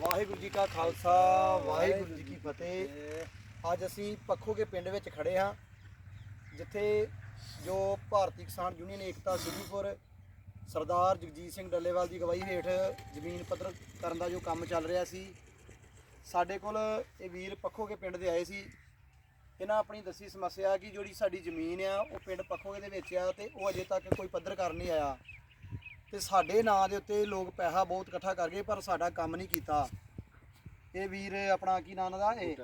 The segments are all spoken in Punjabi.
ਵਾਹਿਗੁਰੂ ਜੀ ਕਾ ਖਾਲਸਾ, ਵਾਹਿਗੁਰੂ ਜੀ ਕੀ ਫਤਿਹ। ਅੱਜ ਅਸੀਂ ਪੱਖੋਗੇ ਪਿੰਡ ਵਿੱਚ ਖੜੇ ਹਾਂ, ਜਿੱਥੇ ਜੋ ਭਾਰਤੀ ਕਿਸਾਨ ਯੂਨੀਅਨ ਏਕਤਾ ਸਿੱਧੂਪੁਰ ਸਰਦਾਰ ਜਗਜੀਤ ਸਿੰਘ ਡੱਲੇਵਾਲ ਦੀ ਅਗਵਾਈ ਹੇਠ ਜ਼ਮੀਨ ਪੱਧਰ ਕਰਨ ਦਾ ਜੋ ਕੰਮ ਚੱਲ ਰਿਹਾ ਸੀ, ਸਾਡੇ ਕੋਲ ਇਹ ਵੀਰ ਪੱਖੋਗੇ ਪਿੰਡ ਦੇ ਆਏ ਸੀ। ਇਹਨਾਂ ਆਪਣੀ ਦੱਸੀ ਸਮੱਸਿਆ ਕਿ ਜਿਹੜੀ ਸਾਡੀ ਜ਼ਮੀਨ ਆ, ਉਹ ਪਿੰਡ ਪੱਖੋਗੇ ਦੇ ਵਿੱਚ ਆ ਤੇ ਉਹ ਅਜੇ ਤੱਕ ਕੋਈ ਪੱਧਰ ਕਰ ਨਹੀਂ ਆਇਆ। ਤੇ ਸਾਡੇ ਨਾਂ ਦੇ ਉੱਤੇ ਲੋਕ ਪੈਸਾ ਬਹੁਤ ਇਕੱਠਾ ਕਰ ਗਏ ਪਰ ਸਾਡਾ ਕੰਮ ਨਹੀਂ ਕੀਤਾ। ਇਹ ਵੀਰ ਆਪਣਾ ਕੀ ਨਾਂ ਦਾ? ਇਹ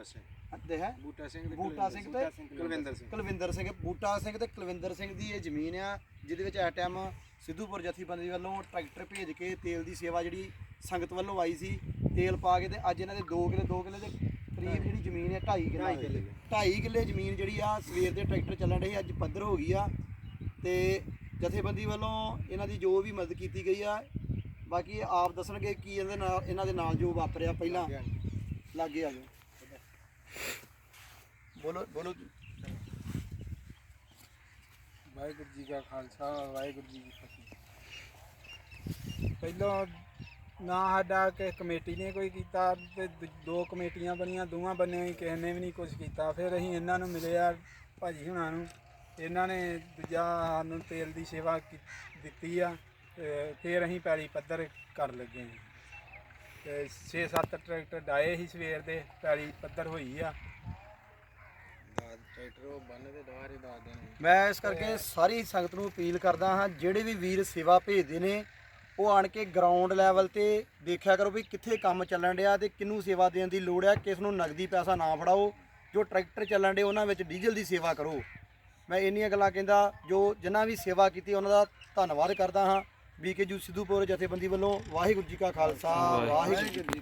ਦੇ ਹੈ? ਬੂਟਾ ਸਿੰਘ ਤੇ ਬੂਟਾ ਸਿੰਘ ਤੇ ਕੁਲਵਿੰਦਰ ਸਿੰਘ। ਕੁਲਵਿੰਦਰ ਸਿੰਘ। ਬੂਟਾ ਸਿੰਘ ਤੇ ਕੁਲਵਿੰਦਰ ਸਿੰਘ ਦੀ ਇਹ ਜ਼ਮੀਨ ਆ ਜਿਹਦੇ ਵਿੱਚ ਇਸ ਟਾਈਮ ਸਿੱਧੂਪੁਰ ਜਥੇਬੰਦੀ ਵੱਲੋਂ ਟਰੈਕਟਰ ਭੇਜ ਕੇ ਤੇਲ ਦੀ ਸੇਵਾ ਜਿਹੜੀ ਸੰਗਤ ਵੱਲੋਂ ਆਈ ਸੀ ਤੇਲ ਪਾ ਕੇ ਤੇ ਅੱਜ ਇਹਨਾਂ ਦੇ 2 ਕਿਲੇ 2 ਕਿਲੇ ਦੇ ਕਰੀਬ ਜਿਹੜੀ ਜ਼ਮੀਨ ਹੈ 2.5 ਢਾਈ ਕਿਲੇ ਕਿੱਲੇ। 2.5 ਕਿੱਲੇ ਜ਼ਮੀਨ ਜਿਹੜੀ ਆ ਸਵੇਰ ਦੇ ਟਰੈਕਟਰ ਚੱਲਣ ਰਹੀ ਅੱਜ ਪੱਧਰ ਹੋ ਗਈ ਆ। ਤੇ ਜਥੇਬੰਦੀ ਵੱਲੋਂ ਇਹਨਾਂ ਦੀ ਜੋ ਵੀ ਮਦਦ ਕੀਤੀ ਗਈ ਆ ਬਾਕੀ ਇਹ ਆਪ ਦੱਸਣਗੇ ਕੀ ਇਹਦੇ ਨਾਲ ਇਹਨਾਂ ਦੇ ਨਾਲ ਜੋ ਵਾਪਰਿਆ ਪਹਿਲਾਂ। ਲਾਗੇ ਆ ਜਾਓ ਬੋਲੋ ਬੋਲੋ ਵਾਹਿਗੁਰੂ ਜੀ ਕਾ ਖਾਲਸਾ ਵਾਹਿਗੁਰੂ ਜੀ ਕੀ ਫਤਿਹ। ਪਹਿਲਾਂ ਨਾ ਸਾਡਾ ਕਿ ਕਮੇਟੀ ਨੇ ਕੋਈ ਕੀਤਾ ਤੇ ਦ- ਦੋ ਕਮੇਟੀਆਂ ਬਣੀਆਂ ਦੋਵਾਂ ਬੰਨਿਆਂ ਹੀ ਕਿਸੇ ਨੇ ਵੀ ਨਹੀਂ ਕੁਝ ਕੀਤਾ। ਫਿਰ ਅਸੀਂ ਇਹਨਾਂ ਨੂੰ ਮਿਲੇ ਆ ਭਾਜੀ ਹੁਣਾਂ ਨੂੰ। ਇਹਨਾਂ ਨੇ ਦੂਜਾ ਸਾਨੂੰ ਤੇਲ ਦੀ ਸੇਵਾ ਕੀ- ਦਿੱਤੀ ਆ ਤੇ ਫਿਰ ਅਸੀਂ ਪੈਲੀ ਪੱਧਰ ਕਰ ਲੱਗੇ ਹਾਂ। ਤੇ 6-7 ਟਰੈਕਟਰ ਡਾਏ ਸੀ ਸਵੇਰ ਦੇ ਪੈਲੀ ਪੱਧਰ ਹੋਈ ਆ। ਮੈਂ ਇਸ ਕਰਕੇ ਸਾਰੀ ਸੰਗਤ ਨੂੰ ਅਪੀਲ ਕਰਦਾ ਹਾਂ ਜਿਹੜੇ ਵੀ ਵੀਰ ਸੇਵਾ ਭੇਜਦੇ ਨੇ ਉਹ ਆਣ ਕੇ ਗਰਾਊਂਡ ਲੈਵਲ ਤੇ ਦੇਖਿਆ ਕਰੋ ਵੀ ਕਿੱਥੇ ਕੰਮ ਚੱਲਣ ਡਿਆ ਤੇ ਕਿਹਨੂੰ ਸੇਵਾ ਦੇਣ ਦੀ ਲੋੜ ਆ ਕਿਸ ਨੂੰ ਨਗਦੀ ਪੈਸਾ ਨਾ ਫੜਾਓ ਜੋ ਟਰੈਕਟਰ ਚੱਲਣ ਡੇ ਉਹਨਾਂ ਵਿੱਚ ਡੀਜ਼ਲ ਦੀ ਸੇਵਾ ਕਰੋ। ਮੈਂ ਇੰਨੀਆਂ ਗੱਲਾਂ ਕਹਿੰਦਾ, ਜੋ ਜਿਨ੍ਹਾਂ ਵੀ ਸੇਵਾ ਕੀਤੀ, ਉਹਨਾਂ ਦਾ ਧੰਨਵਾਦ ਕਰਦਾ ਹਾਂ। ਬੀਕੇ ਜੂ ਸਿੱਧੂਪੁਰ ਜਥੇਬੰਦੀ ਵੱਲੋਂ ਵਾਹਿਗੁਰੂ ਜੀ ਕਾ ਖਾਲਸਾ, ਵਾਹਿਗੁਰੂ ਜੀ ਕੀ